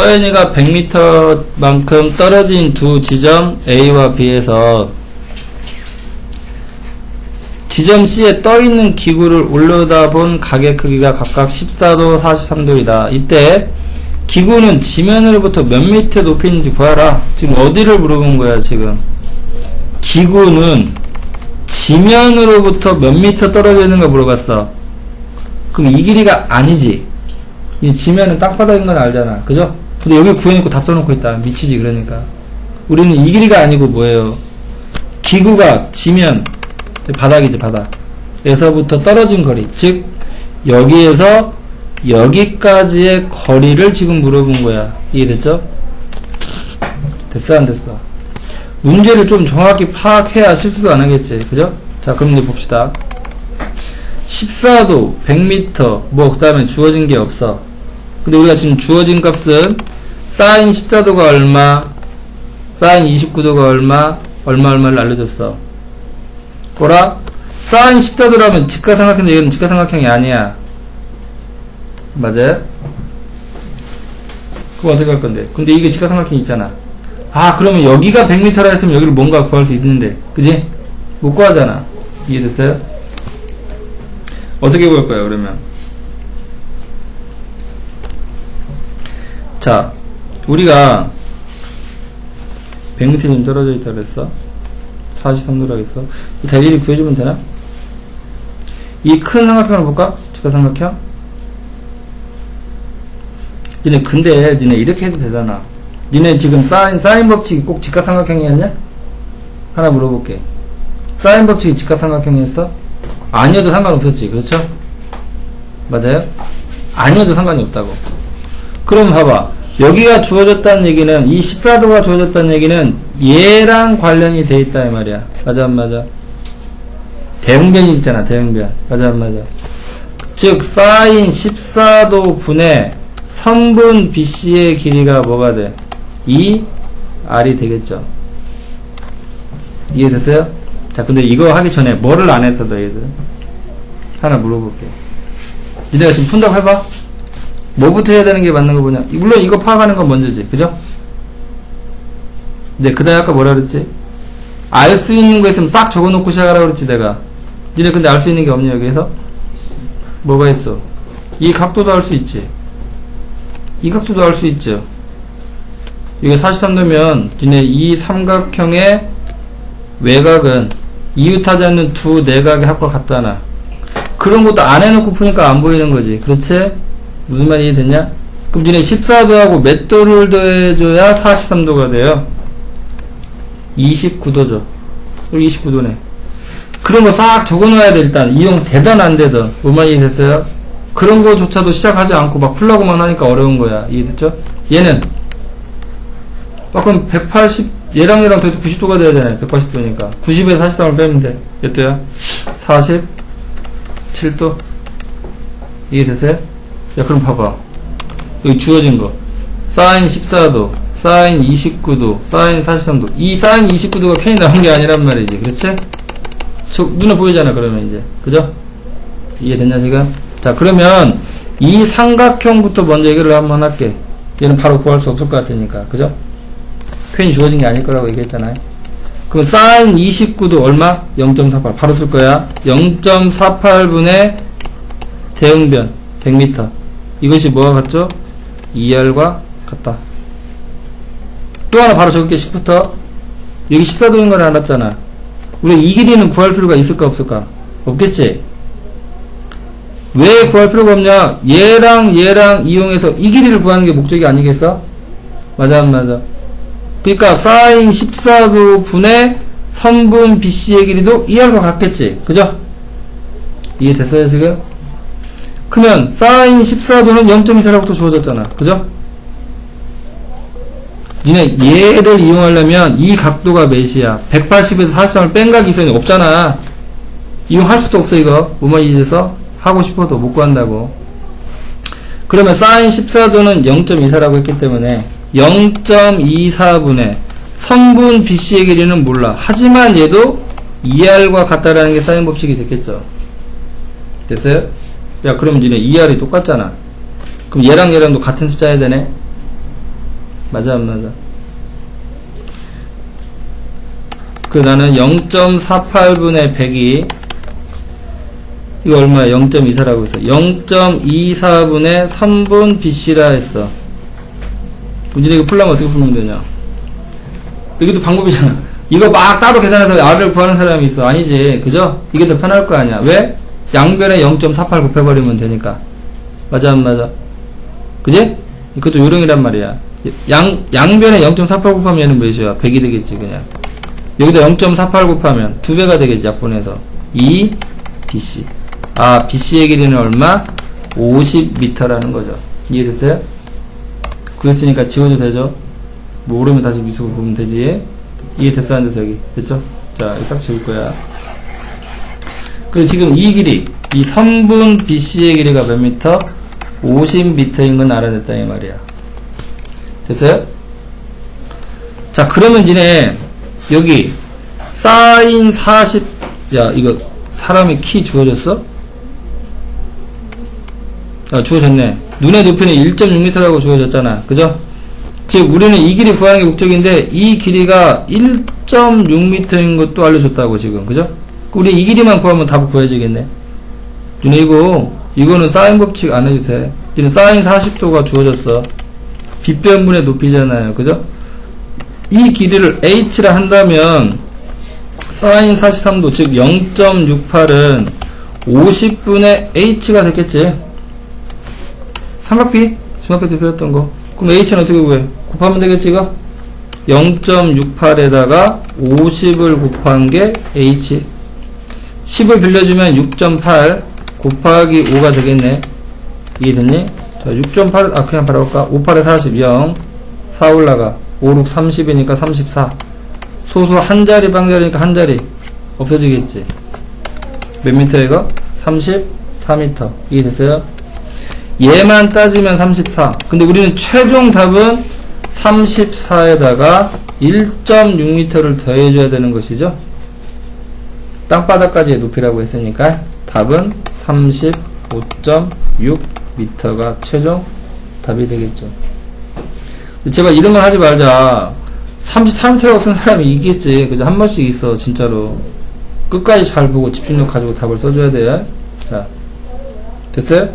서현이가 100m만큼 떨어진 두 지점 A와 B에서 지점 C에 떠 있는 기구를 올려다본 가게 크기가 각각 14도, 43도이다. 이때 기구는 지면으로부터 몇 미터 높이 있는지 구하라. 지금 어디를 물어본 거야, 지금? 기구는 지면으로부터 몇 미터 떨어져 있는가 물어봤어. 그럼 이 길이가 아니지. 이 지면은 땅바닥인 건 알잖아. 그죠? 근데 여기 구해놓고 답 써놓고 있다. 미치지, 그러니까. 우리는 이 길이가 아니고 뭐예요? 기구가 지면, 바닥이지, 바닥. 에서부터 떨어진 거리. 즉, 여기에서 여기까지의 거리를 지금 물어본 거야. 이해됐죠? 됐어, 안 됐어? 문제를 좀 정확히 파악해야 실수도 안 하겠지. 그죠? 자, 그럼 이제 봅시다. 14도, 100m, 뭐, 그 다음에 주어진 게 없어. 근데 우리가 지금 주어진 값은 사인 14도가 얼마, 사인 29도가 얼마, 얼마 얼마를 알려줬어. 뭐라? 사인 14도라면 직가삼각형인데 이건 직가삼각형이 아니야. 맞아요? 그거 어떻게 할 건데? 근데 이게 직가삼각형이 있잖아. 아, 그러면 여기가 100m라 했으면 여기를 뭔가 구할 수 있는데. 그지? 못 구하잖아. 이해됐어요? 어떻게 볼 거예요, 그러면? 자, 우리가 100m 좀 떨어져 있다 그랬어? 43도라 했어? 이 달리를 구해주면 되나? 이 큰 삼각형을 볼까? 직가삼각형? 니네 근데 니네 이렇게 해도 되잖아. 니네 지금 사인 사인 법칙이 꼭 직가삼각형이었냐? 하나 물어볼게. 사인 법칙이 직가삼각형이었어? 아니어도 상관없었지, 그렇죠? 맞아요? 아니어도 상관이 없다고. 그럼 봐봐. 여기가 주어졌다는 얘기는 이 14도가 주어졌다는 얘기는 얘랑 관련이 돼 있다 이 말이야. 맞아 안 맞아? 대응변이 있잖아. 대응변. 맞아 안 맞아? 즉 사인 14도 분의 선분 BC의 길이가 뭐가 돼? 2 R이 되겠죠. 이해됐어요? 자 근데 이거 하기 전에 뭐를 안 했어도 얘들 하나 물어볼게. 니네가 지금 푼다고 해봐. 뭐부터 해야 되는 게 맞는 거 보냐? 물론 이거 파악하는 건 먼저지, 그죠? 네, 그 다음에 아까 뭐라 그랬지? 알 수 있는 거 있으면 싹 적어놓고 시작하라 그랬지, 내가. 니네 근데 알 수 있는 게 없니, 여기에서? 뭐가 있어? 이 각도도 알 수 있지. 이 각도도 알 수 있죠. 이게 43도면, 니네 이 삼각형의 외곽은 이웃하지 않는 두 내각의 합과 같잖아. 그런 것도 안 해놓고 푸니까 안 보이는 거지. 그렇지? 무슨 말이 이해됐냐? 그럼 니네 14도하고 몇 도를 더해줘야 43도가 돼요? 29도죠. 29도네. 그런 거 싹 적어놔야 돼, 일단. 이용 되든 안 되든. 뭔 말이 이해됐어요? 그런 거조차도 시작하지 않고 막 풀라고만 하니까 어려운 거야. 이해됐죠? 얘는, 아, 그럼 180, 얘랑 얘랑 더해도 90도가 돼야 되네. 180도니까. 90에서 43을 빼면 돼. 몇 도야? 47도? 이해됐어요? 야, 그럼 봐봐. 여기 주어진 거. 사인 14도, 사인 29도, 사인 43도. 이 사인 29도가 괜히 나온 게 아니란 말이지. 그렇지? 저, 눈에 보이잖아, 그러면 이제. 그죠? 이해됐냐, 지금? 자, 그러면 이 삼각형부터 먼저 얘기를 한번 할게. 얘는 바로 구할 수 없을 것 같으니까. 그죠? 괜히 주어진 게 아닐 거라고 얘기했잖아요. 그럼 사인 29도 얼마? 0.48. 바로 쓸 거야. 0.48분의 대응변 100m. 이것이 뭐와 같죠? 2R과 같다. 또 하나 바로 적을게 10부터. 여기 14도인 걸 알았잖아. 우리 이 길이는 구할 필요가 있을까 없을까? 없겠지? 왜 구할 필요가 없냐? 얘랑 얘랑 이용해서 이 길이를 구하는 게 목적이 아니겠어? 맞아 안 맞아? 그러니까 사인 14도 분의 선분 BC의 길이도 2R과 같겠지? 그죠? 이해됐어요 지금? 그러면 사인 14도는 0.24라고 또 주어졌잖아. 그죠? 니네 얘를 이용하려면 이 각도가 몇이야? 180에서 43을 뺀 각이 있어야 없잖아. 이용할 수도 없어 이거. 뭐만 이해돼서 하고 싶어도 못 구한다고. 그러면 사인 14도는 0.24라고 했기 때문에 0.24분의 성분 BC의 길이는 몰라. 하지만 얘도 2R과 같다라는 게 사인 법칙이 됐겠죠. 됐어요? 야, 그럼 니네 2R이 똑같잖아. 그럼 얘랑 얘랑도 같은 숫자야 되네? 맞아, 안 맞아? 그 나는 0.48분의 100이 이거 얼마야? 0.24라고 했어. 0.24분의 3분 BC라 했어. 문진이 이거 풀려면 어떻게 풀면 되냐? 이것도 방법이잖아. 이거 막 따로 계산해서 R을 구하는 사람이 있어. 아니지. 그죠? 이게 더 편할 거 아니야. 왜? 양변에 0.48 곱해버리면 되니까. 맞아, 안 맞아? 그지? 이것도 요령이란 말이야. 양, 양변에 0.48 곱하면 몇이야? 100이 되겠지, 그냥. 여기다 0.48 곱하면 두 배가 되겠지, 약분해서. 2 BC. 아, BC의 길이는 얼마? 50m라는 거죠. 이해됐어요? 그랬으니까 지워도 되죠? 모르면 다시 미수고 보면 되지. 이해됐어, 안 됐어, 여기? 됐죠? 자, 이거 싹 지울 거야. 그 지금 이 길이, 이 선분 BC의 길이가 몇 미터? 50m인 건 알아냈다, 이 말이야. 됐어요? 자, 그러면 이제 여기 사인 40, 야, 이거 사람의 키 주어졌어? 아, 주어졌네. 눈의 높이는 1.6m라고 주어졌잖아. 그죠? 즉, 우리는 이 길이 구하는 게 목적인데, 이 길이가 1.6m인 것도 알려줬다고, 지금. 그죠? 우리 이 길이만 구하면 답을 구해지겠네. 눈에 이거, 이거는 사인 법칙 안 돼. 이는 사인 40도가 주어졌어. 빗변분의 높이잖아요. 그죠? 이 길이를 h라 한다면, 사인 43도, 즉 0.68은 50분의 h가 됐겠지. 삼각비? 중학교 때 배웠던 거. 그럼 h는 어떻게 구해? 곱하면 되겠지, 이거? 0.68에다가 50을 곱한 게 h. 10을 빌려주면 6.8 곱하기 5가 되겠네. 이해됐니? 자, 6.8, 아, 그냥 바라볼까? 5, 8에 40, 0. 4 올라가. 5, 6, 30이니까 34. 소수 한 자리, 방자리니까 한 자리. 없어지겠지. 몇 미터 이거? 34미터. 이해됐어요? 얘만 따지면 34. 근데 우리는 최종 답은 34에다가 1.6m를 더해줘야 되는 것이죠. 땅바닥까지의 높이라고 했으니까 답은 35.6m가 최종 답이 되겠죠. 제발 이런 건 하지 말자. 33m라고 쓴 사람이 있겠지. 그죠? 한 번씩 있어, 진짜로. 끝까지 잘 보고 집중력 가지고 답을 써줘야 돼. 자, 됐어요?